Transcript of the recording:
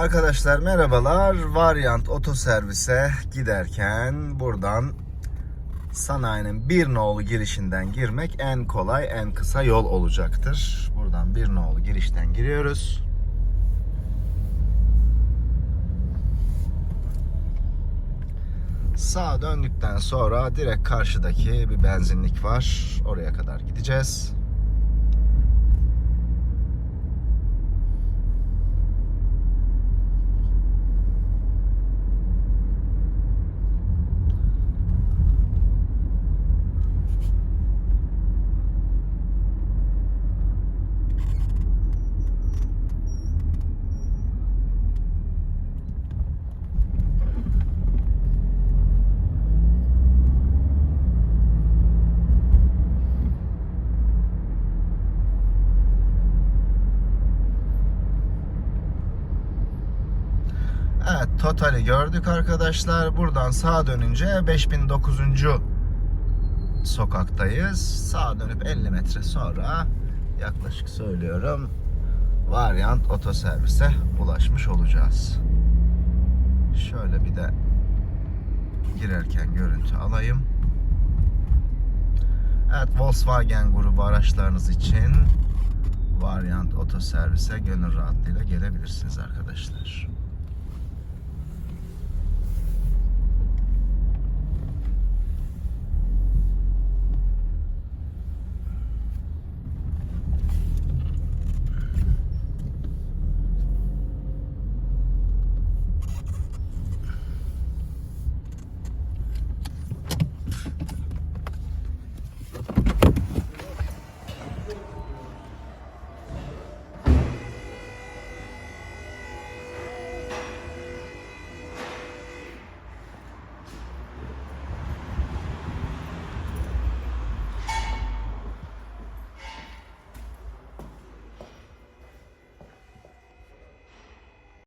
Arkadaşlar merhabalar. Varyant Otoservis'e giderken buradan sanayinin bir nolu girişinden girmek en kolay, en kısa yol olacaktır. Buradan bir nolu girişten giriyoruz. Sağa döndükten sonra direkt karşıdaki bir benzinlik var. Oraya kadar gideceğiz. Evet, totali gördük arkadaşlar. Buradan sağa dönünce 5009. sokaktayız. Sağa dönüp 50 metre sonra yaklaşık söylüyorum Varyant Otoservis'e ulaşmış olacağız. Şöyle bir de girerken görüntü alayım. Evet, Volkswagen grubu araçlarınız için Varyant Otoservis'e gönül rahatlığıyla gelebilirsiniz arkadaşlar.